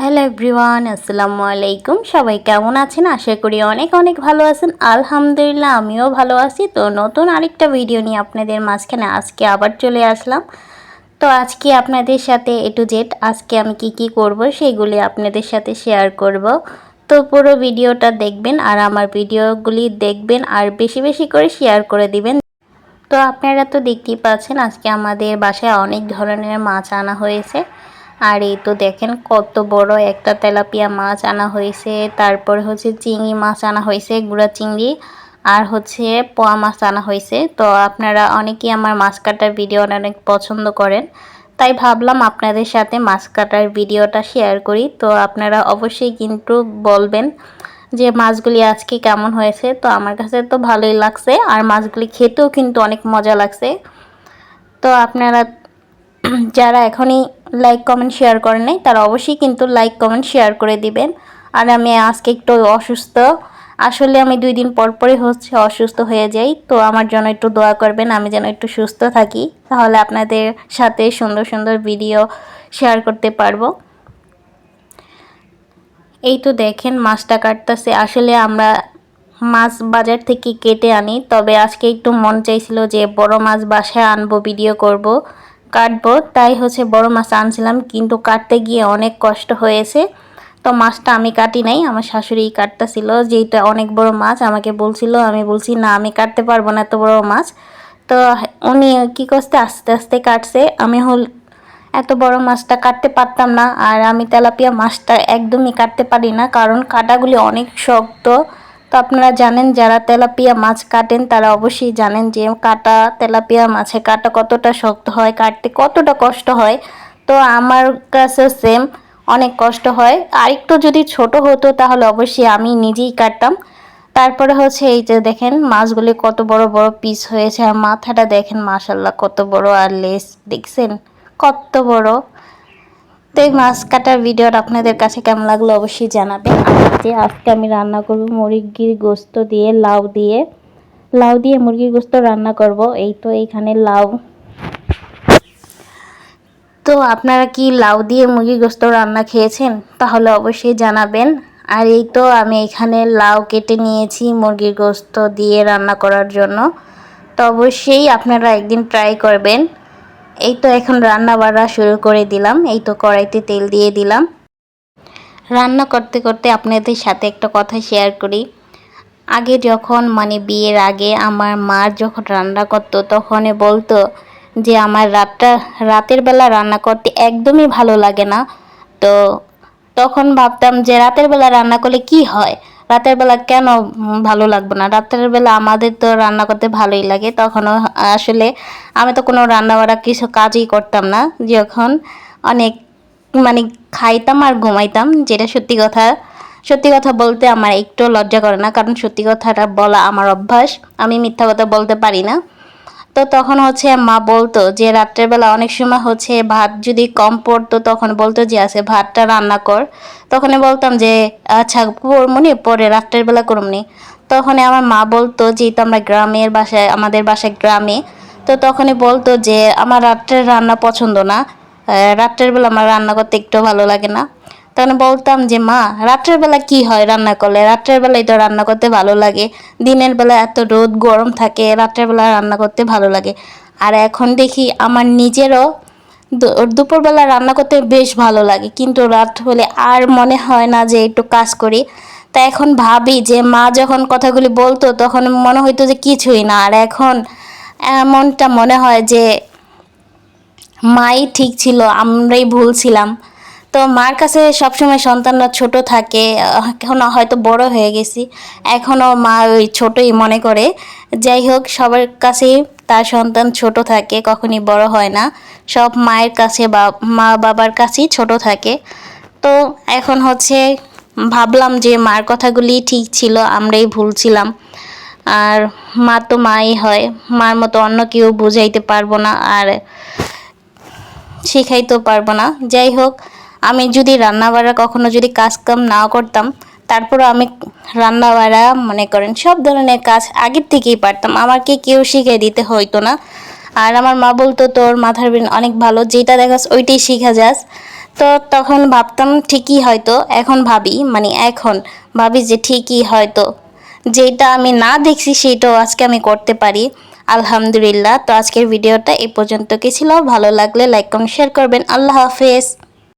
Hello everyone, আসসালামু আলাইকুম। সবাই কেমন আছেন? আশা করি অনেক অনেক ভালো আছেন। আলহামদুলিল্লাহ, আমিও ভালো আছি। তো নতুন আরেকটা ভিডিও নিয়ে আপনাদের মাঝখানে আজকে আবার চলে আসলাম। তো আজকে আপনাদের সাথে এ টু জেড আজকে আমি কি কি করব সেগুলি আপনাদের সাথে শেয়ার করব। তো পুরো ভিডিওটা দেখবেন আর আমার ভিডিওগুলি দেখবেন আর বেশি বেশি করে শেয়ার করে দিবেন। তো আপনারা তো দেখতেই পাচ্ছেন আজকে আমাদের বাসায় অনেক ধরনের মাছ আনা হয়েছে। আর এই তো দেখেন কত বড় একটা তেলাপিয়া মাছ আনা হয়েছে। তারপর হচ্ছে চিংড়ি মাছ আনা হয়েছে, গুঁড়া চিংড়ি, আর হচ্ছে পোয়া মাছ আনা হয়েছে। তো আপনারা অনেকেই আমার মাছ কাটার ভিডিও অনেক পছন্দ করেন। তাই ভাবলাম আপনাদের সাথে মাছ কাটার ভিডিওটা শেয়ার করি। তো আপনারা অবশ্যই কিন্তু বলবেন যে মাছগুলি আজকে কেমন হয়েছে। তো আমার কাছে তো ভালোই লাগছে, আর মাছগুলি খেতেও কিন্তু অনেক মজা লাগছে। তো আপনারা যারা এখনই লাইক কমেন্ট শেয়ার করেন নাই, তারা অবশ্যই কিন্তু লাইক কমেন্ট শেয়ার করে দিবেন। আর আমি আজকে একটু অসুস্থ। আসলে আমি দুই দিন পর পরই হচ্ছে অসুস্থ হয়ে যাই, তো আমার জন্য একটু দোয়া করবেন, আমি যেন একটু সুস্থ থাকি, তাহলে আপনাদের সাথে সুন্দর সুন্দর ভিডিও শেয়ার করতে পারব। এই তো দেখেন, মাছটা কাটতেছে। আসলে আমরা মাছ বাজার থেকে কেটে আনি, তবে আজকে একটু মন চাইছিল যে বড় মাছ বাসায় আনব ভিডিও করব। কাটবো, তাই হচ্ছে বড় মাছ আনছিলাম, কিন্তু কাটতে গিয়ে অনেক কষ্ট হয়েছে। তো মাছটা আমি কাটি নাই, আমার শাশুড়ি কাটতেছিল যেটা অনেক বড় মাছ, আমাকে বলছিল, আমি বলছি, না, আমি কাটতে পারব না এত বড় মাছ। তো উনি কি করতে আস্তে আস্তে কাটছে, আমি হল, এত বড় মাছটা কাটতে পারতাম না, আর আমি তেলাপিয়া মাছটা একদমই কাটতে পারি না, কারণ কাটাগুলি অনেক শক্ত তো আপনারা জানেন যারা তেলাপিয়া মাছ কাটেন, তারা অবশ্যই জানেন যে কাটা, তেলাপিয়া মাছে কাটা কতটা শক্ত হয়, কাটতে কতটা কষ্ট হয়। তো আমার কাছে সেম অনেক কষ্ট হয়। আর একটু যদি ছোট হতো তাহলে অবশ্যই আমি নিজেই কাটতাম। তারপরে হচ্ছে এই যে দেখেন, মাছগুলি কত বড় বড় পিস হয়েছে। আর মাথাটা দেখেন মাশাল্লাহ কত বড় আর লেস দেখছেন? কত বড়। তো এই মাছ কাটার ভিডিওটা আপনাদের কাছে কেমন লাগল অবশ্যই জানাবেন। যে আজকে আমি রান্না করব মুরগির গোস্ত দিয়ে, লাউ দিয়ে। লাউ দিয়ে মুরগির গোস্ত রান্না করব। এই তো এইখানে লাউ। তো আপনারা কি লাউ দিয়ে মুরগির গোস্ত রান্না খেয়েছেন? তাহলে অবশ্যই জানাবেন। আর এই তো আমি এখানে লাউ কেটে নিয়েছি মুরগির গোস্ত দিয়ে রান্না করার জন্য। তো অবশ্যই আপনারা একদিন ট্রাই করবেন। এই তো এখন রান্না বাড়া শুরু করে দিলাম। এই তো কড়াইতে তেল দিয়ে দিলাম। রান্না করতে করতে আপনাদের সাথে একটা কথা শেয়ার করি। আগে যখন মানে বিয়ের আগে আমার মা যখন রান্না করতো, তখনই বলতো যে আমার রাতটা, রাতের বেলা রান্না করতে একদমই ভালো লাগে না। তো তখন ভাবতাম যে রাতের বেলা রান্না করলে কি হয়? রাতের বেলা কেন ভালো লাগবে না? রাতের বেলা আমাদের তো রান্না করতে ভালোই লাগে। তখনও আসলে আমি তো কোনো রান্না বাড়া কিছু কাজই করতাম না। যখন অনেক মানে খাইতাম আর ঘুমাইতাম, যেটা সত্যি কথা সত্যি কথা বলতে আমার একটু লজ্জা করে না। কারণ সত্যি কথাটা বলা আমার অভ্যাস। আমি মিথ্যা কথা বলতে পারি না। তো তখন হচ্ছে মা বলতো যে রাত্রেবেলা অনেক সময় হচ্ছে ভাত যদি কম পড়তো, তখন বলতো যে আছে ভাতটা রান্না কর। তখন বলতাম যে আচ্ছা করমনি, পরে রাত্রের বেলা করমনি। তখন আমার মা বলতো, যেহেতু আমরা গ্রামের বাসায়, আমাদের বাসায় গ্রামে। তো তখনই বলতো যে, আমার রাত্রের রান্না পছন্দ না। রাত্রের বেলা আমার রান্না করতে একটু ভালো লাগে না। তখন বলতাম যে, মা, রাত্রের বেলা কি হয় রান্না করলে? রাত্রের বেলায় তো রান্না করতে ভালো লাগে। দিনের বেলা এত রোদ, গরম থাকে, রাত্রের বেলা রান্না করতে ভালো লাগে। আর এখন দেখি আমার নিজেরও দুপুরবেলা রান্না করতে বেশ ভালো লাগে। কিন্তু রাত হলে আর মনে হয় না যে একটু কাজ করি। তা এখন ভাবি যে, মা যখন কথাগুলি বলতো তখন মনে হইতো যে কিছুই না। আর এখন এমনটা মনে হয় যে, মাই ঠিক ছিল, আমরাই ভুল ছিলাম। তো মার কাছে সবসময় সন্তানরা ছোট থাকে, এখন হয়তো বড় হয়ে গেছি এখনও মা ওই ছোটই মনে করে। যাই হোক, সবার কাছেই তার সন্তান ছোট থাকে, কখনই বড় হয় না। সব মায়ের কাছে বা মা বাবার কাছেই ছোট থাকে। তো এখন হচ্ছে ভাবলাম যে মার কথাগুলি ঠিক ছিল, আমরাই ভুল ছিলাম। আর মা তো মাই হয়, মার মতো অন্য কেউ বুঝাইতে পারব না আর শেখাইতেও পারব না। যাই হোক আমি যদি রান্নাবাড়া কখনো যদি কাজ কাম না করতাম, তারপরও আমি রান্নাবাড়া মনে করেন সব ধরনের কাজ আগের থেকেই পারতাম। আমাকে কেউ শিখিয়ে দিতে হইতো না। আর আমার মা বলতো, তোর মাথার বিন অনেক ভালো যেটা দেখাস ওইটাই শিখা যাস। তো তখন ভাবতাম, ঠিকই হয়তো, এখন ভাবি। মানে এখন ভাবি যে ঠিকই হয়তো। যেটা আমি না দেখছি সেটাও আজকে আমি করতে পারি। আলহামদুলিল্লাহ। তো আজকের ভিডিওটা এ পর্যন্ত কি ছিল। ভালো লাগলে লাইক কমেন্ট শেয়ার করবেন। আল্লাহ হাফেজ।